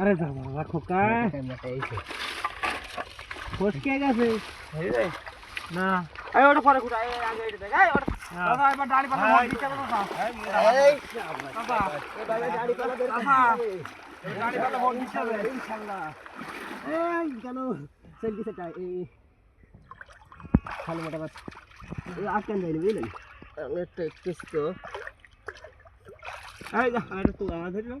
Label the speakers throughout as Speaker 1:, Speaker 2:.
Speaker 1: আরে যা যা, রাখো কা ফসকে গেছে। না। এই ওটা পরে কুটা এই আগে এটা দেখ। এই ওটা দাদা এবার দাড়ি পাতা ভয় দিচ্ছে না দাদা দাদা দাড়ি পাতা দাদা এই দাড়ি পাতা ভয় দিচ্ছে না ইনশাআল্লাহ এই কেন? সেলফি সেটা এই খালি মোটা বাস এই আটকান যায়নি বুঝলেন? একটা কিস তো এই যা এটা তো আমার ধরিলাম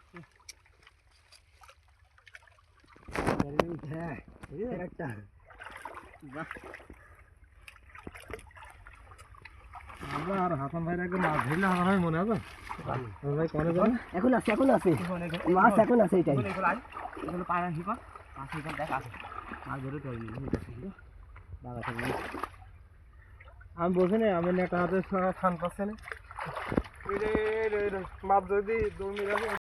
Speaker 1: হ্যাঁ একটা বাহ
Speaker 2: আর হাসান ভাইয়ের একদম মাছ ধরলে হাসান ভাই মনে আছে ভাই কনে যাবে
Speaker 1: এখন আছে এখন আছে মাছ এখন আছে এটাই
Speaker 2: এগুলো পায় না শিকড় মাছ শিকড় দেখ আছে মাছ ধরে তৈরি আমি বলছি না আমি একটা হাতে খান পাচ্ছে না মাছ যদি দৌড়ে যাবে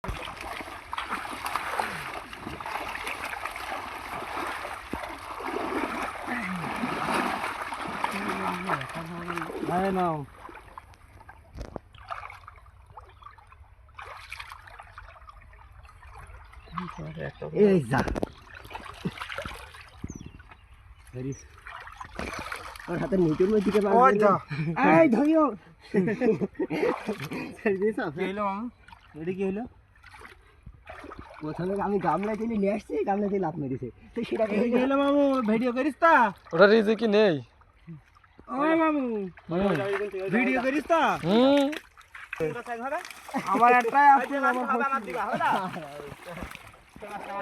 Speaker 1: হাতে নিচের মধ্যে দিকে। এই ধরিও
Speaker 2: এটা কি হলো?
Speaker 1: প্রথমে আমি গামলা দিলে নিয়ে আসছি গামলা দিয়ে লাভ মেরেছে। তো সেটা
Speaker 2: কি হলো মামু ভিডিও করিস তা?
Speaker 3: ওটা রিজি কি নেই।
Speaker 2: ভিডিও করিস তা? আমার একটাই আপু আমার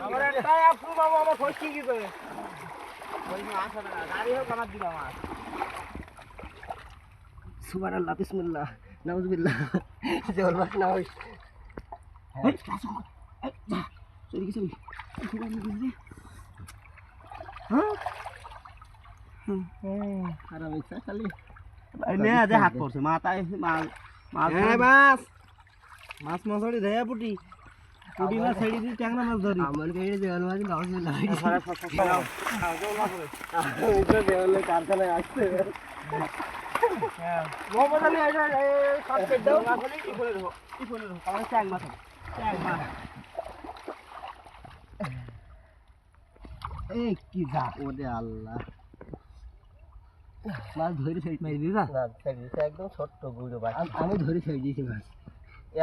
Speaker 2: আমার একটাই আপু মামু আমার ফসকি গেছে
Speaker 1: সুবহানাল্লাহ বিসমিল্লাহ নাউজুবিল্লাহ। জল মাছ না হই চলে গেছে খারাপ হয়েছে খালি
Speaker 2: নে যে হাত পড়ছে। মাথায় মাছ মাছ
Speaker 1: হ্যাঁ মাছ
Speaker 2: মাছ মাছড়ি দেয়া পুটি। পুটি না ছেড়ে দিয়ে ট্যাংরা মাছ ধরি।
Speaker 1: আমার কাছে জল মাছ
Speaker 2: হ্যাঁ,
Speaker 1: দেওয়ালে কারখানায় আসছে
Speaker 2: মোহাম্মদ আলী এই সব কেটে দাও কি করে দেবো কি করে দেবো আমার ট্যাং মাছ ট্যাং মাছ
Speaker 1: এই কি যা। ওরে আল্লাহ। মাছ ধরে দিদা
Speaker 2: না ছেড়ে একদম ছোট্ট গুঁড়ো ভাই
Speaker 1: আমি ধরে ছেড়ে দিয়েছি মাছ।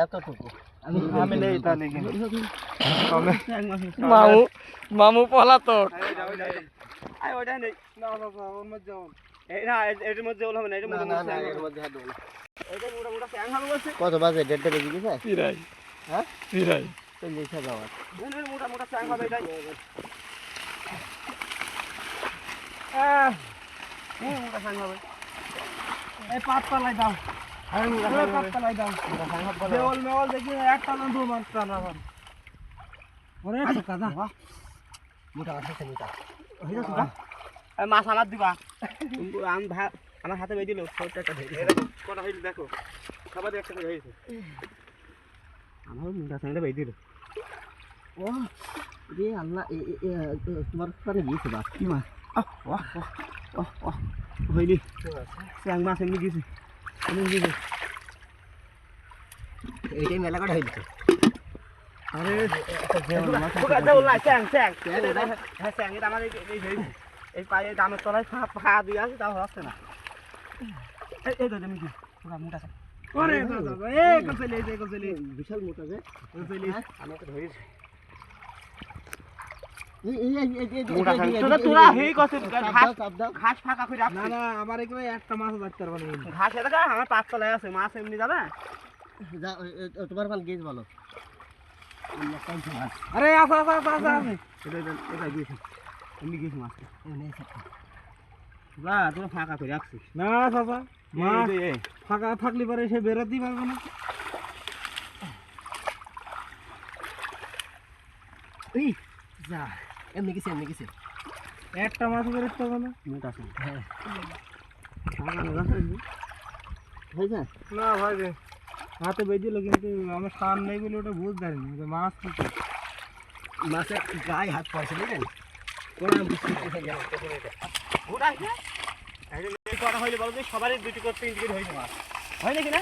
Speaker 2: এতটুকু।
Speaker 1: আমি
Speaker 2: আমি নেই তাহলে
Speaker 3: মামু মামু পলা তো
Speaker 2: আই ওটা নেই। না না না ওর মধ্যে যাও এই না এটার মধ্যে ওল হবে না এটার মধ্যে
Speaker 1: না, না,
Speaker 2: ট্যাং
Speaker 1: মধ্যে হাত দেবো
Speaker 2: এটা মোটা মোটা ট্যাং হবে বলছে।
Speaker 1: কত বাজে? দেড়টা বেজে গেছে?
Speaker 3: পিরাই
Speaker 1: হ্যাঁ?
Speaker 3: পিরাই
Speaker 2: মোটা মোটা হবে এটাই। আহ, এই পাত পালাই দাও
Speaker 1: হ্যাঁ
Speaker 2: পাত পালাই দাও দেওয়াল মেওয়াল দেখি একটা না দু মাস টানা হবে ওরে টাকা দা
Speaker 1: মোটা আছে মোটা
Speaker 2: মাছ আমার দিবা আমি ভা- আমার হাতে বেঁধে দিল কটা হইল দেখো একটা করে হয়েছে আমার মুন্ডা সাইডে বেঁধে দিল
Speaker 1: আল্লাহ তোমার কাছে গিয়েছে বা
Speaker 2: কি ওয়াহ ওয়াহ হইলি স্যাং মাছ এমনি গেছে এমনি গেছে
Speaker 1: এইটাই মেলা করে হয়েছে
Speaker 2: আরে স্যাং স্যাং হ্যাঁ স্যাং এটা আমার এই পায়ে দামের তলায় ফা দিয়ে আছে তাও হচ্ছে না এই তো তুমি পুরা মোটা ওরে বাবা এই কসলে এই কসলে
Speaker 1: বিশাল মোটা যে
Speaker 2: কসলে ধরেছি
Speaker 1: এই এই এই এই এই
Speaker 2: মোটা স্যাং
Speaker 1: এই-
Speaker 2: তোরা
Speaker 1: এই-
Speaker 2: তোরা
Speaker 1: এই-
Speaker 2: হেই কসে
Speaker 1: চাপ
Speaker 2: ঘাস ফাঁকা করে
Speaker 1: না না আমার এখানে একটা মাছ ধরতে পারব না।
Speaker 2: ঘাস এটা আমার পাঁচ তলায় আছে মাছ এমনি যাবে?
Speaker 1: তোমার।
Speaker 2: আরে আসা আসা আসা আসা এটা এটা এমনি বা তোরা ফাঁকা করে রাখছিস।
Speaker 1: না চাচা
Speaker 2: মাছ
Speaker 1: ফাঁকা থাকলে পরে সে বেরোতেই পারবে না।
Speaker 2: এই
Speaker 1: যা। এমনি গেছে এমনি গেছে।
Speaker 3: একটা মাছ বলো
Speaker 1: মিনিট আছে। হ্যাঁ।
Speaker 3: না ভাই রে হাতে বেঁধেছিল কিন্তু আমার সান নেই বলে ওটা বুঝতে পারিনি যে মাছ কি
Speaker 1: মাছের গায়ে হাত পড়ছে বুঝলেন
Speaker 3: আছে? কটা হইলে বলো যে সবারই দুটি করে তিন টিকিট হয়েছে মাছ। হয় নাকি না?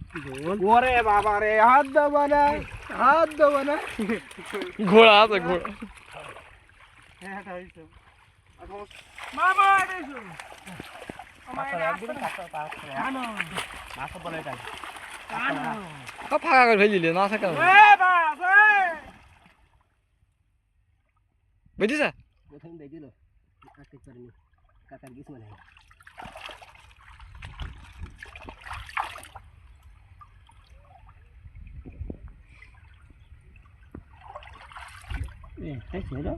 Speaker 3: ওরে বাবা রে হাত দেবো না হাত দেবো না
Speaker 2: ঘোড়া আছে ঘোড়া। ফাঁকা করে ফেলিলে না থাকা বুঝিস
Speaker 1: প্রথম দিল আটকে পারিনি কাকার গিস মানে এ তাই ছেড়ে দাও